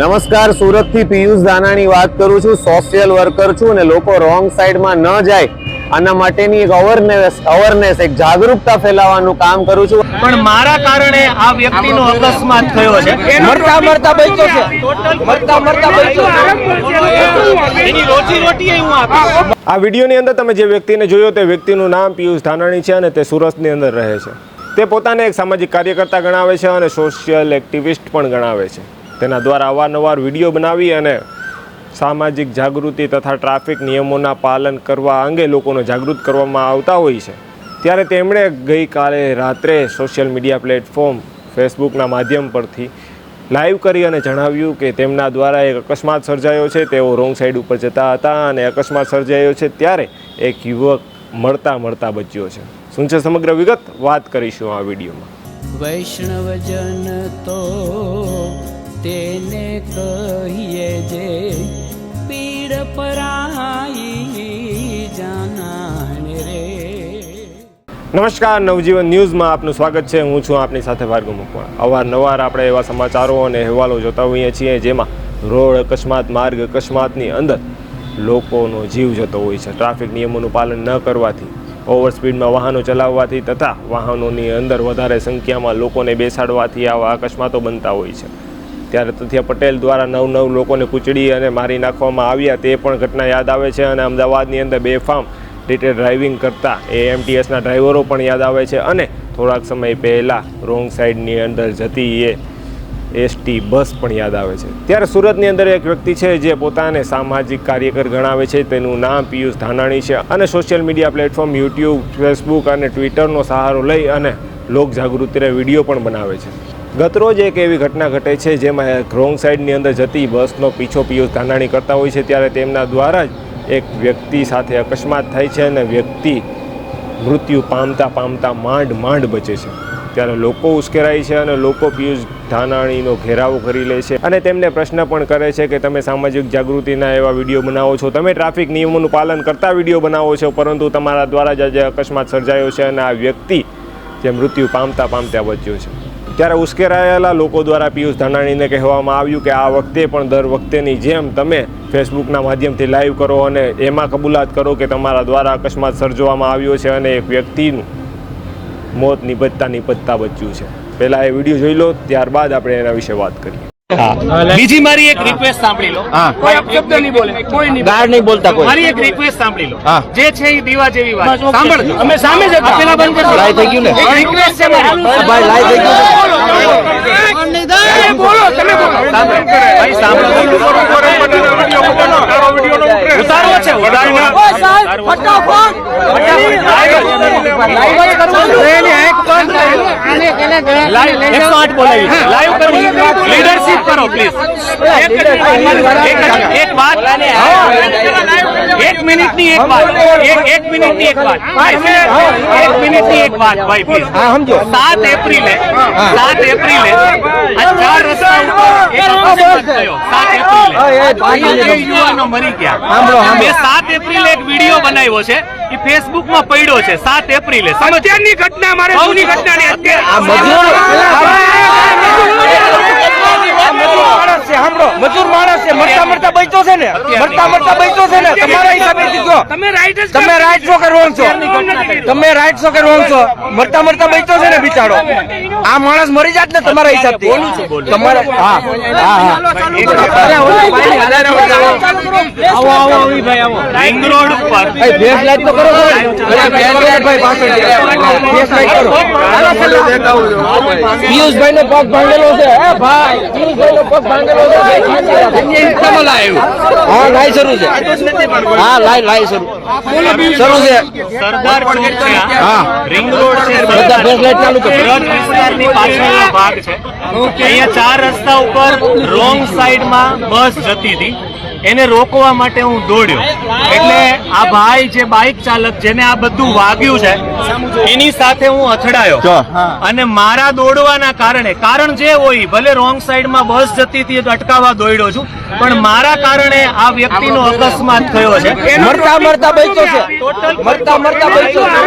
નમસ્કાર સુરતથી પિયુષ દાનાની વાત કરું છું. સોશિયલ વર્કર છું અને લોકો રોંગ સાઈડમાં ન જાય. આના માટેની એક અવેરનેસ અવેરનેસ એક જાગૃતતા ફેલાવવાનું કામ કરું છું. પણ મારા કારણે આ વ્યક્તિનો અકસ્માત થયો છે. મરતા મરતા બચ્યો છે. મરતા મરતા બચ્યો એની રોજી રોટી હું આપું આ વિડીયોની અંદર તમે જે વ્યક્તિને જોયો તે વ્યક્તિનું નામ પિયુષ ધાનાણી છે અને તે સુરતની અંદર રહે છે. તે પોતાને એક સામાજિક કાર્યકર્તા ગણાવે છે અને સોશિયલ એક્ટિવિસ્ટ પણ ગણાવે છે. તેના દ્વારા અવારનવાર વીડિયો બનાવી અને સામાજિક જાગૃતિ તથા ટ્રાફિક નિયમોના પાલન કરવા અંગે લોકોને જાગૃત કરવામાં આવતા હોય છે. ત્યારે તેમણે ગઈકાલે રાત્રે સોશિયલ મીડિયા પ્લેટફોર્મ ફેસબુકના માધ્યમ પરથી લાઈવ કરી અને જણાવ્યું કે તેમના દ્વારા એક અકસ્માત સર્જાયો છે. તેઓ રોંગ સાઈડ ઉપર જતા હતા અને અકસ્માત સર્જાયો છે ત્યારે એક યુવક મળતા મળતા બચ્યો છે. શું છે સમગ્ર વિગત? વાત કરીશું આ વિડીયોમાં. વૈષ્ણવજન તો તેને કહીએ જે પીડ પરાઈ જાનાને રે. નમસ્કાર, નવજીવન ન્યૂઝમાં આપનું સ્વાગત છે. હું છું આપની સાથે ભાર્ગવ મકવાણા. અવારનવાર આપણે એવા સમાચારો અને અહેવાલો જોતા હોઈએ છીએ જેમાં રોડ અકસ્માત, માર્ગ અકસ્માતની અંદર લોકોનો જીવ જતો હોય છે. ટ્રાફિક નિયમોનું પાલન ન કરવાથી, ઓવર સ્પીડમાં વાહનો ચલાવવાથી તથા વાહનોની અંદર વધારે સંખ્યામાં લોકોને બેસાડવાથી આવા અકસ્માતો બનતા હોય છે. ત્યારે તથ્યા પટેલ દ્વારા નવ નવ લોકોને કૂચડી અને મારી નાખવામાં આવ્યા તે પણ ઘટના યાદ આવે છે અને અમદાવાદની અંદર બેફામ રીતે ડ્રાઇવિંગ કરતા એએમટીએસના ડ્રાઈવરો પણ યાદ આવે છે અને થોડાક સમય પહેલાં રોંગ સાઈડની અંદર જતી એ એસટી બસ પણ યાદ આવે છે. ત્યારે સુરતની અંદર એક વ્યક્તિ છે જે પોતાને સામાજિક કાર્યકર ગણાવે છે. તેનું નામ પિયુષ ધાનાણી છે અને social media platform YouTube Facebook અને ટ્વિટરનો સહારો લઈ અને લોક જાગૃતિના વીડિયો પણ બનાવે છે. ગતરોજ એક એવી ઘટના ઘટે છે જેમાં રોંગ સાઈડની અંદર જતી બસનો પીછો પિયુષ ધાનાણી કરતા હોય છે. ત્યારે તેમના દ્વારા જ એક વ્યક્તિ સાથે અકસ્માત થાય છે અને વ્યક્તિ મૃત્યુ પામતા પામતા માંડ માંડ બચે છે. ત્યારે લોકો ઉશ્કેરાય છે અને લોકો પિયુષ ધાનાણીનો ઘેરાવો કરી લે છે. અને તેમને પ્રશ્ન પણ કરે છે કે તમે સામાજિક જાગૃતિના એવા વીડિયો બનાવો છો. તમે ટ્રાફિક નિયમોનું પાલન કરતા વીડિયો બનાવો છો, પરંતુ તમારા દ્વારા જ આજે અકસ્માત સર્જાયો છે અને આ વ્યક્તિ જે મૃત્યુ પામતા પામતા બચ્યો છે. ત્યારે ઉશ્કેરાયેલા લોકો દ્વારા પિયુષ ધાનાણીને કહેવામાં આવ્યું કે આ વખતે પણ દર વખતેની જેમ તમે ફેસબુકના માધ્યમથી લાઈવ કરો અને એમાં કબૂલાત કરો કે તમારા દ્વારા અકસ્માત સર્જવામાં આવ્યો છે અને એક વ્યક્તિનું મોત નિપજતા નિપજતા બચ્યું છે. પહેલાં એ વીડિયો જોઈ લો, ત્યારબાદ આપણે એના વિશે વાત કરીએ. બીજી મારી એક રિક્વેસ્ટ સાંભળી લો કોઈ અપશબ્દ નહીં બોલે કોઈ નહીં બહાર નહીં બોલતા કોઈ મારી એક રિક્વેસ્ટ સાંભળી લો જે છે એ દીવા જેવી વાત સાંભળ અમે સામે જ પેલા બંધ કરજો લાઈ થઈ ગયું ને એક રિક્વેસ્ટ છે મારી. ભાઈ લાઈ થઈ ગયું બોલો તમે બોલો ભાઈ સાંભળો ઉતારવો છે ઉતારવો કરવું લીડરશિપ કરો. પ્લીઝ એક વાત. મિનિટની એક વાત એક એક મિનિટની એક વાત એક મિનિટની એક વાત ભાઈ પ્લીઝ સમજો સાત એપ્રિલે સાત એપ્રિલે આ ચાર રસ્તા ઉપર થયો સાત એપ્રિલે યુવાનો મરી ગયા. મેં સાત એપ્રિલે એક વીડિયો બનાવ્યો છે એ ફેસબુકમાં પડ્યો છે સાત એપ્રિલે અત્યારની ઘટના મારે સૌની ઘટના ને આ મજૂર માણસ છે સાંભળો મજૂર માણસ છે મરતા મરતા બચ્યો છે ને મરતા મરતા બચ્યો છે ને તમારા હિસાબેથી કહો તમે રાઈટ તમે રાઈટ છો કે રોંગ છો તમે રાઈટ છો કે રોંગ છો મરતા મરતા બચ્યો છે ને બિચારો આ માણસ મરી જાત ને તમારા હિસાબથી તમારે હા હા હા રિંગ રોડ ભાઈ ફેસ લાઈટ તો કરો અરે ફેસ લાઈટ ભાઈ પાછળ ફેસ લાઈટ કરો. પિયુષભાઈ નો પગ ભાંગેલો છે. એ ભાઈ પિયુષભાઈ નો પગ ભાંગેલો છે. હા લાઈ શરૂ છે. હા લાઈ લાઈ શરૂ. શરૂ છે. સરદાર પટેલ છે હા. રિંગ રોડ છે બધા ફેસ લાઈટ ચાલુ કરો સુરત વિસ્તારની પાછળનો ભાગ છે. અહીંયા ચાર રસ્તા ઉપર રોંગ સાઈડમાં બસ જતી હતી. એને રોકવા માટે હું દોડ્યો. એટલે આ ભાઈ જે બાઇક ચાલક જેને આ બધું વાગ્યું છે એની સાથે હું અથડાયો. અને મારા દોડવાના કારણે કારણ જે હોય ભલે રોંગ સાઈડમાં બસ જતી હતી અટકાવવા દોડ્યો છું પણ મારા કારણે આ વ્યક્તિનો અકસ્માત થયો છે. મરતા મરતા બચ્યો છે. મરતા મરતા બચ્યો છે.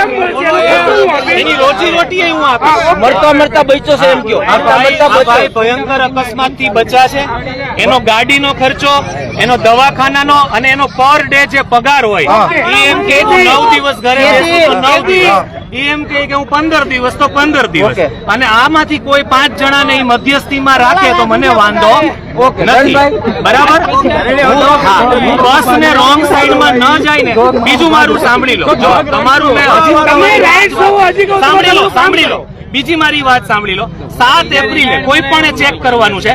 એની રોજી રોટી હું આપીશ મરતા મરતા બચ્યો છે એમ કયો. મરતા મરતા ભાઈ ભયંકર અકસ્માતથી બચ્યા છે. એનો ગાડીનો ખર્ચો એનો દવાખાનાનો અને એનો પર ડે જે પગાર હોય એ એમ કે તું નવ દિવસ ઘરે બેસું તો નવ દિવસ. એ એમ કે હું પંદર દિવસ તો પંદર દિવસ. અને આમાંથી કોઈ પાંચ જણાને મધ્યસ્થી મધ્યસ્થીમાં રાખે તો મને વાંધો નથી. બરાબર? બસ ને રોંગ સાઈડમાં ન જાય ને બીજું મારું સાંભળી લો. જો તમારું મેં સાંભળી લો સાંભળી લો. બીજી મારી વાત સાંભળી લો. સાત એપ્રિલે કોઈ પણ ચેક કરવાનું છે.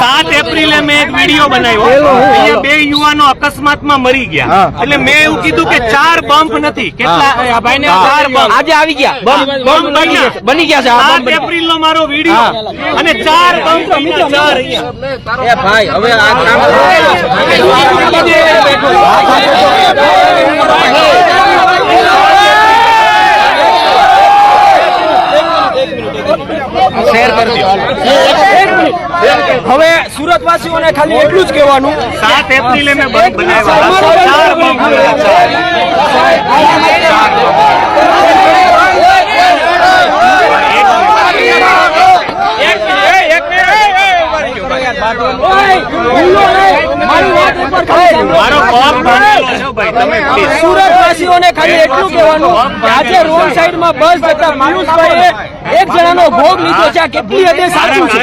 સાત એપ્રિલે મેં એક વીડિયો બનાવ્યો. અહીંયા બે યુવાનો અકસ્માતમાં મરી ગયા. એટલે મેં એવું કીધું કે ચાર બમ્પ નથી. કેટલા? ભાઈ ભાઈને ચાર બમ્પ. આજે આવી ગયા. બમ બમ બની ગયા. છે. બની ગયા છે. સાત એપ્રિલ નો મારો વીડિયો. અને ચાર બમ્પ ચાર ભાઈ હવે આ કામ શેર કરી દો હવે વાસીઓને ખાલી એટલું જ કહેવાનું. સાત એપ્રિલે મેં બંધ. મારો. સુરત વાસીઓને ખાલી એટલું કહેવાનું આજે રોડ સાઈડમાં બસ જતા પિયુષભાઈએ એક જણાનો ભોગ લીધો છે. કેટલી હદે સાચું છે?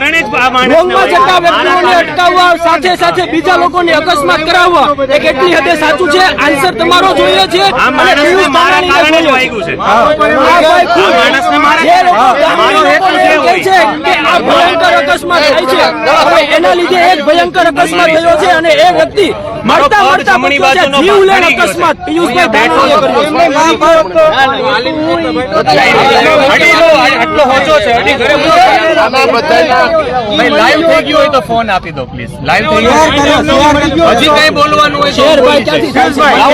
ભોગમાં જતા વ્યક્તિઓને અટકાવવા સાથે સાથે બીજા લોકોને અકસ્માત કરાવવા. એ કેટલી હદે સાચું છે? આન્સર તમારો જોઈએ છે. અને પિયુષ મારા કારણે જ છે. જે લોકો. કહે છે. કે આ ભયંકર અકસ્માત થાય છે. હવે એના લીધે એક ભયંકર અકસ્માત થયો છે અને એ વ્યક્તિ મારો મરતા મરતા જીવ લેણ. અકસ્માત. પિયુષભાઈ બેઠો કર્યો છે. આટલો હોચો છે અડી ઘરે ભાઈ લાઈવ થઈ ગયું હોય તો ફોન આપી દો પ્લીઝ લાઈવ થઈ ગયું હજી કઈ બોલવાનું હોય શેર ભાઈ ક્યાંથી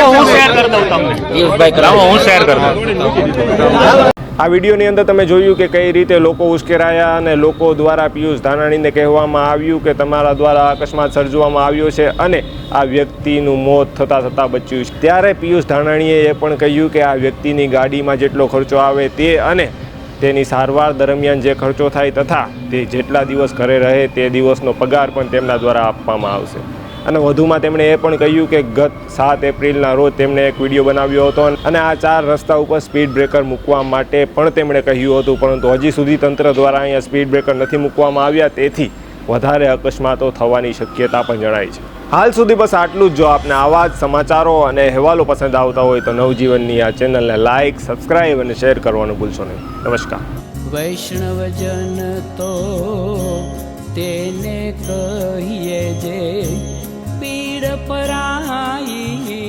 હું શેર કરી દઉં તમને લાવો હું શેર કરી દઉં આ વિડીયોની અંદર તમે જોયું કે કઈ રીતે લોકો ઉશ્કેરાયા અને લોકો દ્વારા પિયુષ ધાનાણીને કહેવામાં આવ્યું કે તમારા દ્વારા અકસ્માત સર્જવામાં આવ્યો છે અને આ વ્યક્તિનું મોત થતાં થતાં બચ્યું છે. ત્યારે પિયુષ ધાનાણીએ એ પણ કહ્યું કે આ વ્યક્તિની ગાડીમાં જેટલો ખર્ચો આવે તે અને તેની સારવાર દરમિયાન જે ખર્ચો થાય તથા તે જેટલા દિવસ ઘરે રહે તે દિવસનો પગાર પણ તેમના દ્વારા આપવામાં આવશે. અને વધુમાં તેમણે એ પણ કહ્યું કે ગત સાત એપ્રિલના રોજ તેમણે એક વીડિયો બનાવ્યો હતો અને આ ચાર રસ્તા ઉપર સ્પીડ બ્રેકર મૂકવા માટે પણ તેમણે કહ્યું હતું, પરંતુ હજી સુધી તંત્ર દ્વારા અહીંયા સ્પીડ બ્રેકર નથી મૂકવામાં આવ્યા, તેથી વધારે અકસ્માતો થવાની શક્યતા પણ જણાય છે. હાલ સુધી બસ આટલું જ. જો આપને આવા જ સમાચારો અને અહેવાલો પસંદ આવતા હોય તો નવજીવનની આ ચેનલને લાઇક સબસ્ક્રાઇબ અને શેર કરવાનું ભૂલશો નહીં. નમસ્કાર. વૈષ્ણવજન તો તેને કહીએ જે પરાઈ